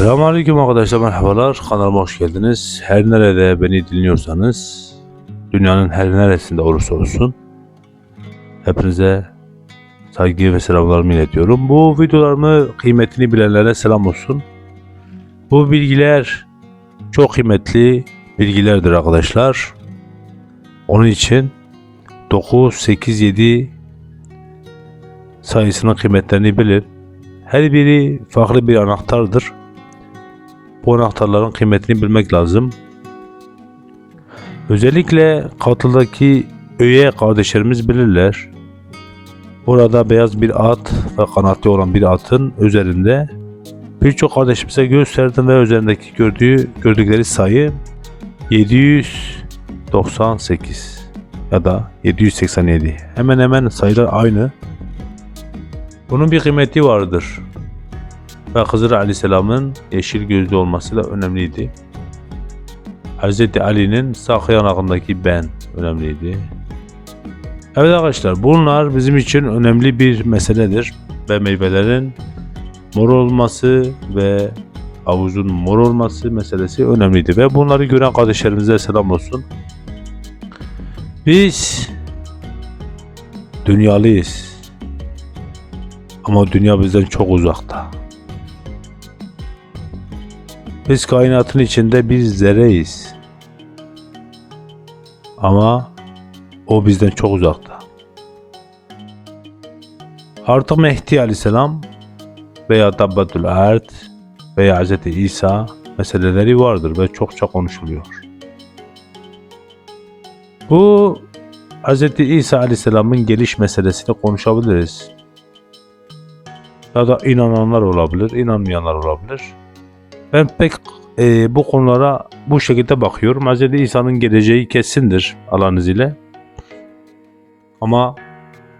Selamünaleyküm arkadaşlar merhabalar kanalıma hoş geldiniz. Her nerede beni dinliyorsanız dünyanın her neresinde olursa olsun hepinize saygı ve selamlarımı iletiyorum. Bu videolarımı kıymetini bilenlere selam olsun. Bu bilgiler çok kıymetli bilgilerdir arkadaşlar. Onun için 9, 8, 7 sayısının kıymetlerini bilin. Her biri farklı bir anahtardır. Bu anahtarların kıymetini bilmek lazım. Özellikle katıldaki üye kardeşlerimiz bilirler. Burada beyaz bir at ve kanatlı olan bir atın üzerinde birçok kardeşimize gösterdim ve üzerindeki gördüğü gördükleri sayı 798 ya da 787. Hemen hemen sayılar aynı. Bunun bir kıymeti vardır. Ve Hızır Aleyhisselam'ın yeşil gözlü olması da önemliydi. Hz. Ali'nin sağ yanağındaki ben önemliydi. Evet arkadaşlar bunlar bizim için önemli bir meseledir. Ve meyvelerin mor olması ve havuzun mor olması meselesi önemliydi. Ve bunları gören kardeşlerimize selam olsun. Biz dünyalıyız. Ama dünya bizden çok uzakta. Biz kainatın içinde bir zerreyiz. Ama o bizden çok uzakta. Artık Mehdi Aleyhisselam veya Tabbatul Erd veya Hz. İsa meseleleri vardır ve çokça konuşuluyor. Bu Hz. İsa Aleyhisselam'ın geliş meselesini konuşabiliriz. Ya da inananlar olabilir, inanmayanlar olabilir. Ben pek e, bu konulara bu şekilde bakıyorum. Hz. İsa'nın geleceği kesindir Allah'ın izniyle. Ama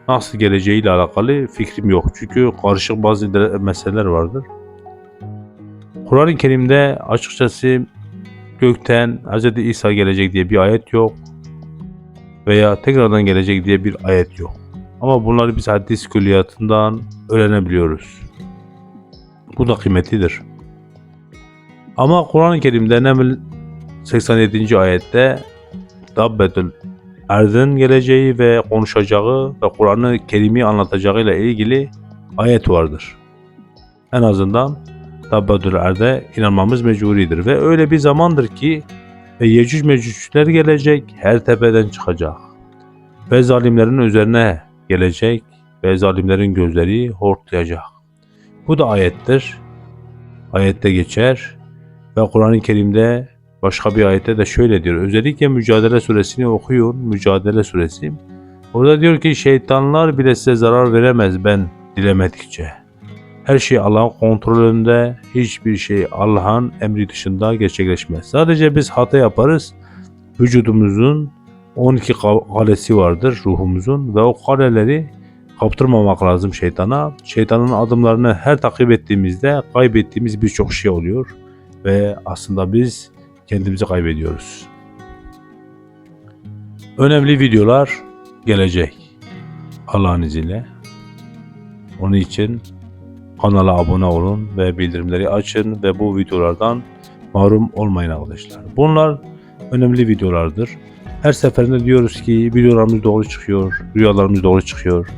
nasıl geleceğiyle alakalı fikrim yok. Çünkü karışık bazı meseleler vardır. Kur'an-ı Kerim'de açıkçası gökten Hz. İsa gelecek diye bir ayet yok. Veya tekrardan gelecek diye bir ayet yok. Ama bunları biz hadis külliyatından öğrenebiliyoruz. Bu da kıymetlidir. Ama Kur'an-ı Kerim'de Neml 87. ayette Dabbetül Erd'in geleceği ve konuşacağı ve Kur'an-ı Kerim'i anlatacağıyla ilgili ayet vardır. En azından Dabbetül Erd'e inanmamız mecburidir ve öyle bir zamandır ki ve Yecüc Mecücler gelecek, her tepeden çıkacak. Ve zalimlerin üzerine gelecek ve zalimlerin gözleri hortlayacak. Bu da ayettir. Ayette geçer ve Kur'an-ı Kerim'de başka bir ayette de şöyle diyor. Özellikle Mücadele Suresini okuyun. Mücadele Suresi. Orada diyor ki şeytanlar bile size zarar veremez ben dilemedikçe. Her şey Allah'ın kontrolünde, hiçbir şey Allah'ın emri dışında gerçekleşmez. Sadece biz hata yaparız. Vücudumuzun 12 ka- kalesi vardır ruhumuzun ve o kaleleri kaptırmamak lazım şeytana. Şeytanın adımlarını her takip ettiğimizde kaybettiğimiz birçok şey oluyor ve aslında biz kendimizi kaybediyoruz. Önemli videolar gelecek Allah'ın izniyle. Onun için kanala abone olun ve bildirimleri açın ve bu videolardan mahrum olmayın arkadaşlar. Bunlar önemli videolardır. Her seferinde diyoruz ki videolarımız doğru çıkıyor, rüyalarımız doğru çıkıyor.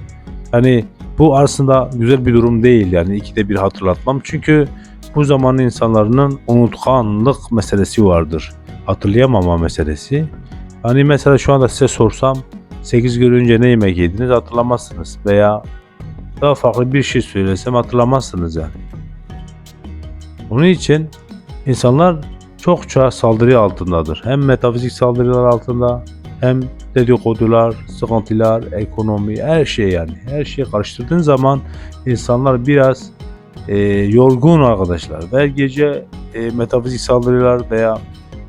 Yani bu aslında güzel bir durum değil yani ikide bir hatırlatmam. Çünkü bu zaman insanların unutkanlık meselesi vardır. Hatırlayamama meselesi. Hani mesela şu anda size sorsam 8 gün önce ne yemek yediniz hatırlamazsınız veya daha farklı bir şey söylesem hatırlamazsınız yani. Onun için insanlar çokça saldırı altındadır. Hem metafizik saldırılar altında hem dedikodular, sıkıntılar, ekonomi her şey yani. Her şeyi karıştırdığın zaman insanlar biraz e, yorgun arkadaşlar ve gece e, metafizik saldırılar veya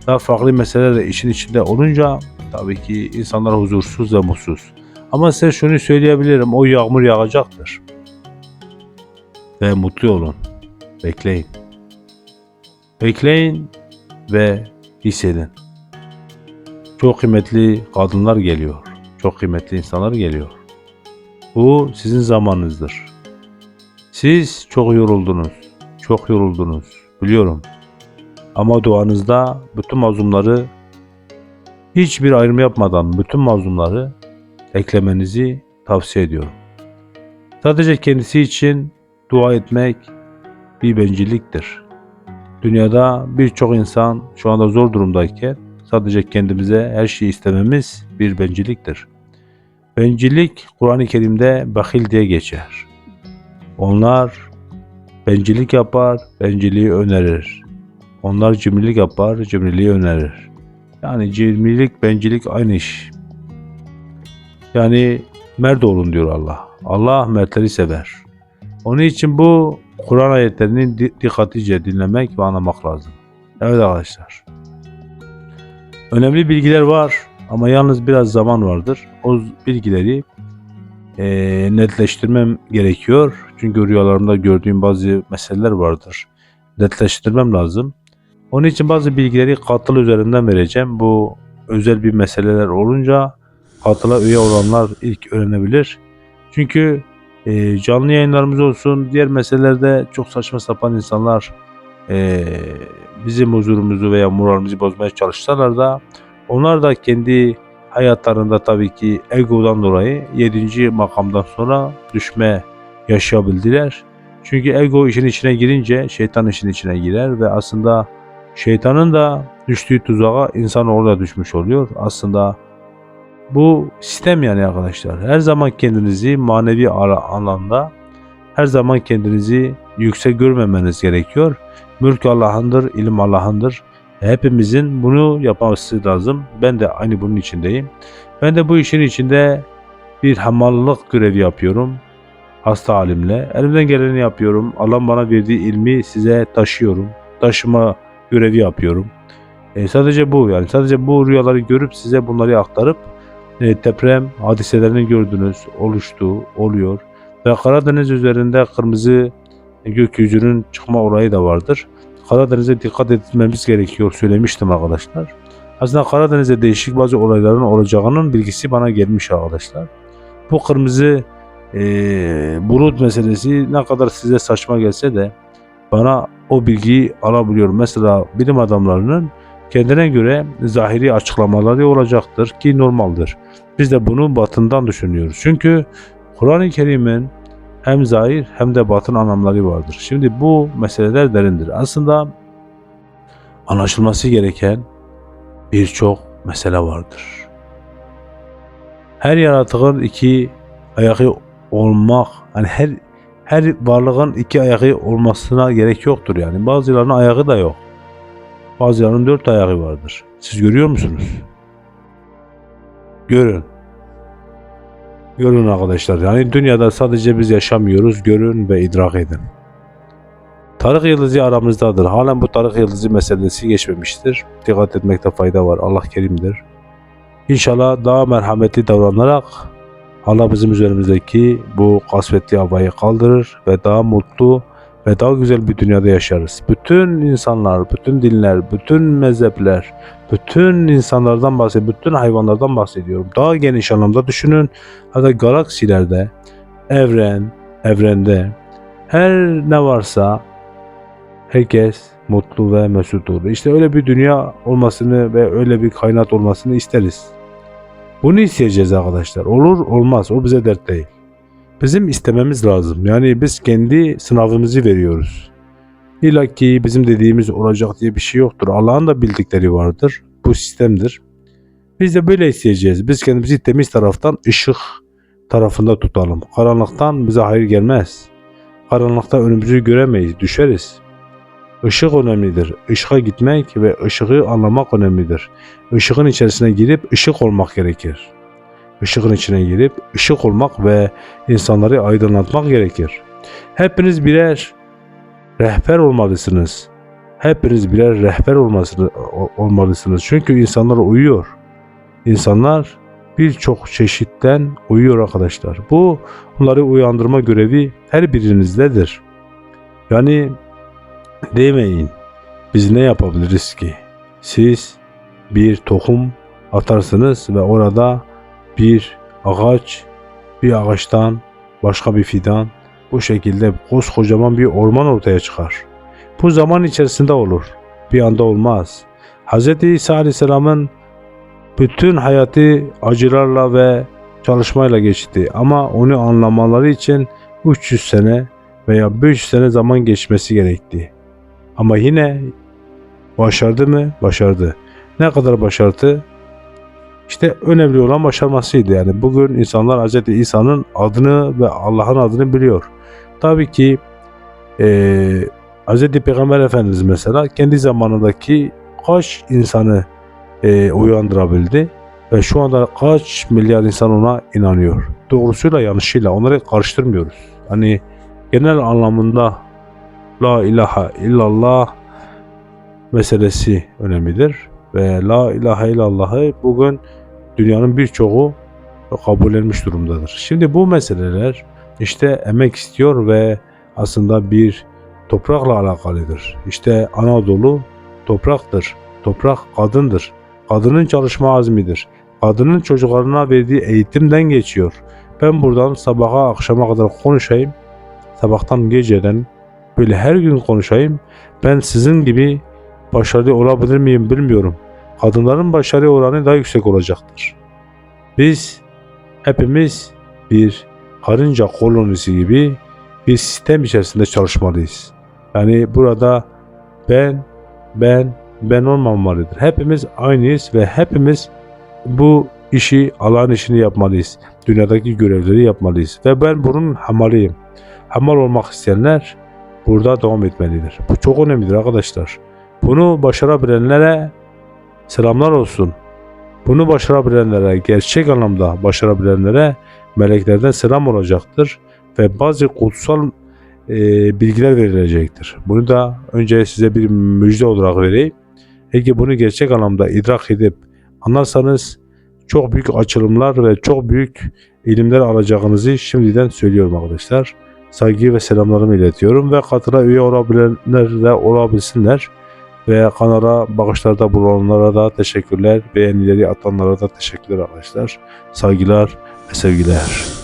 daha farklı meseleler de işin içinde olunca tabii ki insanlar huzursuz ve mutsuz. Ama size şunu söyleyebilirim o yağmur yağacaktır. Ve mutlu olun. Bekleyin. Bekleyin ve hissedin. Çok kıymetli kadınlar geliyor. Çok kıymetli insanlar geliyor. Bu sizin zamanınızdır. Siz çok yoruldunuz. Çok yoruldunuz. Biliyorum. Ama duanızda bütün mazlumları hiçbir ayrım yapmadan bütün mazlumları eklemenizi tavsiye ediyorum. Sadece kendisi için dua etmek bir bencilliktir. Dünyada birçok insan şu anda zor durumdayken sadece kendimize her şeyi istememiz bir bencilliktir. Bencillik Kur'an-ı Kerim'de bakil diye geçer. Onlar bencillik yapar, bencilliği önerir. Onlar cimrilik yapar, cimriliği önerir. Yani cimrilik, bencillik aynı iş. Yani mert olun diyor Allah. Allah mertleri sever. Onun için bu Kur'an ayetlerini di- dikkatlice dinlemek ve anlamak lazım. Evet arkadaşlar. Önemli bilgiler var ama yalnız biraz zaman vardır. O bilgileri eee, netleştirmem gerekiyor. Çünkü rüyalarımda gördüğüm bazı meseleler vardır. Netleştirmem lazım. Onun için bazı bilgileri katıl üzerinden vereceğim. Bu özel bir meseleler olunca katıla üye olanlar ilk öğrenebilir. Çünkü e, canlı yayınlarımız olsun, diğer meselelerde çok saçma sapan insanlar e, bizim huzurumuzu veya moralimizi bozmaya çalışsalar da onlar da kendi hayatlarında tabii ki egodan dolayı 7. makamdan sonra düşme yaşayabildiler. Çünkü ego işin içine girince şeytan işin içine girer ve aslında şeytanın da düştüğü tuzağa insan orada düşmüş oluyor. Aslında bu sistem yani arkadaşlar. Her zaman kendinizi manevi alanda her zaman kendinizi yüksek görmemeniz gerekiyor. Mülk Allah'ındır, ilim Allah'ındır. Hepimizin bunu yapması lazım. Ben de aynı bunun içindeyim. Ben de bu işin içinde bir hamallık görevi yapıyorum. Hasta halimle. Elimden geleni yapıyorum. Allah bana verdiği ilmi size taşıyorum. Taşıma görevi yapıyorum. E, sadece bu yani. Sadece bu rüyaları görüp size bunları aktarıp e, deprem hadiselerini gördünüz. Oluştu, oluyor. Ve Karadeniz üzerinde kırmızı gökyüzünün çıkma olayı da vardır. Karadeniz'e dikkat etmemiz gerekiyor söylemiştim arkadaşlar. Aslında Karadeniz'de değişik bazı olayların olacağının bilgisi bana gelmiş arkadaşlar. Bu kırmızı e, bulut meselesi ne kadar size saçma gelse de bana o bilgiyi alabiliyorum. Mesela bilim adamlarının kendine göre zahiri açıklamaları olacaktır ki normaldir. Biz de bunu batından düşünüyoruz. Çünkü Kur'an-ı Kerim'in hem zahir hem de batın anlamları vardır. Şimdi bu meseleler derindir. Aslında anlaşılması gereken birçok mesele vardır. Her yaratığın iki ayağı olmak, hani her her varlığın iki ayağı olmasına gerek yoktur yani. Bazılarının ayağı da yok. Bazılarının dört ayağı vardır. Siz görüyor musunuz? Görün. Görün arkadaşlar. Yani dünyada sadece biz yaşamıyoruz. Görün ve idrak edin. Tarık yıldızı aramızdadır. Halen bu Tarık yıldızı meselesi geçmemiştir. Dikkat etmekte fayda var. Allah kerimdir. İnşallah daha merhametli davranarak Allah bizim üzerimizdeki bu kasvetli havayı kaldırır ve daha mutlu ve daha güzel bir dünyada yaşarız. Bütün insanlar, bütün dinler, bütün mezhepler, bütün insanlardan bahsediyorum, bütün hayvanlardan bahsediyorum. Daha geniş anlamda düşünün. Hatta galaksilerde, evren, evrende her ne varsa herkes mutlu ve mesut olur. İşte öyle bir dünya olmasını ve öyle bir kaynat olmasını isteriz. Bunu isteyeceğiz arkadaşlar. Olur olmaz o bize dert değil. Bizim istememiz lazım. Yani biz kendi sınavımızı veriyoruz. İlla ki bizim dediğimiz olacak diye bir şey yoktur. Allah'ın da bildikleri vardır. Bu sistemdir. Biz de böyle isteyeceğiz. Biz kendimizi temiz taraftan ışık tarafında tutalım. Karanlıktan bize hayır gelmez. Karanlıkta önümüzü göremeyiz, düşeriz. Işık önemlidir. Işığa gitmek ve ışığı anlamak önemlidir. Işığın içerisine girip ışık olmak gerekir. Işığın içine girip ışık olmak ve insanları aydınlatmak gerekir. Hepiniz birer rehber olmalısınız. Hepiniz birer rehber olmalısınız. Çünkü insanlar uyuyor. İnsanlar birçok çeşitten uyuyor arkadaşlar. Bu onları uyandırma görevi her birinizdedir. Yani demeyin biz ne yapabiliriz ki? Siz bir tohum atarsınız ve orada bir ağaç, bir ağaçtan başka bir fidan bu şekilde koskocaman bir orman ortaya çıkar. Bu zaman içerisinde olur. Bir anda olmaz. Hz. İsa Aleyhisselam'ın bütün hayatı acılarla ve çalışmayla geçti. Ama onu anlamaları için 300 sene veya 500 sene zaman geçmesi gerekti. Ama yine başardı mı? Başardı. Ne kadar başardı? İşte önemli olan başarmasıydı. Yani bugün insanlar Hz. İsa'nın adını ve Allah'ın adını biliyor. Tabii ki eee Hz. Peygamber Efendimiz mesela kendi zamanındaki kaç insanı eee, uyandırabildi ve şu anda kaç milyar insan ona inanıyor. Doğrusuyla yanlışıyla onları karıştırmıyoruz. Hani genel anlamında La ilahe illallah meselesi önemlidir ve La ilahe illallah'ı bugün dünyanın birçoğu kabullenmiş durumdadır. Şimdi bu meseleler işte emek istiyor ve aslında bir toprakla alakalıdır. İşte Anadolu topraktır. Toprak kadındır. Kadının çalışma azmidir. Kadının çocuklarına verdiği eğitimden geçiyor. Ben buradan sabaha akşama kadar konuşayım. Sabahtan geceden böyle her gün konuşayım. Ben sizin gibi başarılı olabilir miyim bilmiyorum. Kadınların başarı oranı daha yüksek olacaktır. Biz hepimiz bir karınca kolonisi gibi bir sistem içerisinde çalışmalıyız. Yani burada ben, ben, ben olmamalıdır. Hepimiz aynıyız ve hepimiz bu işi, Allah'ın işini yapmalıyız. Dünyadaki görevleri yapmalıyız. Ve ben bunun hamalıyım. Hamal olmak isteyenler burada devam etmelidir. Bu çok önemlidir arkadaşlar. Bunu başarabilenlere selamlar olsun. Bunu başarabilenlere, gerçek anlamda başarabilenlere meleklerden selam olacaktır ve bazı kutsal e, bilgiler verilecektir. Bunu da önce size bir müjde olarak vereyim. Eğer bunu gerçek anlamda idrak edip anlarsanız çok büyük açılımlar ve çok büyük ilimler alacağınızı şimdiden söylüyorum arkadaşlar. Saygı ve selamlarımı iletiyorum ve katıla üye olabilenler de olabilsinler ve kanala bağışlarda bulunanlara da teşekkürler. Beğenileri atanlara da teşekkürler arkadaşlar. Saygılar ve sevgiler.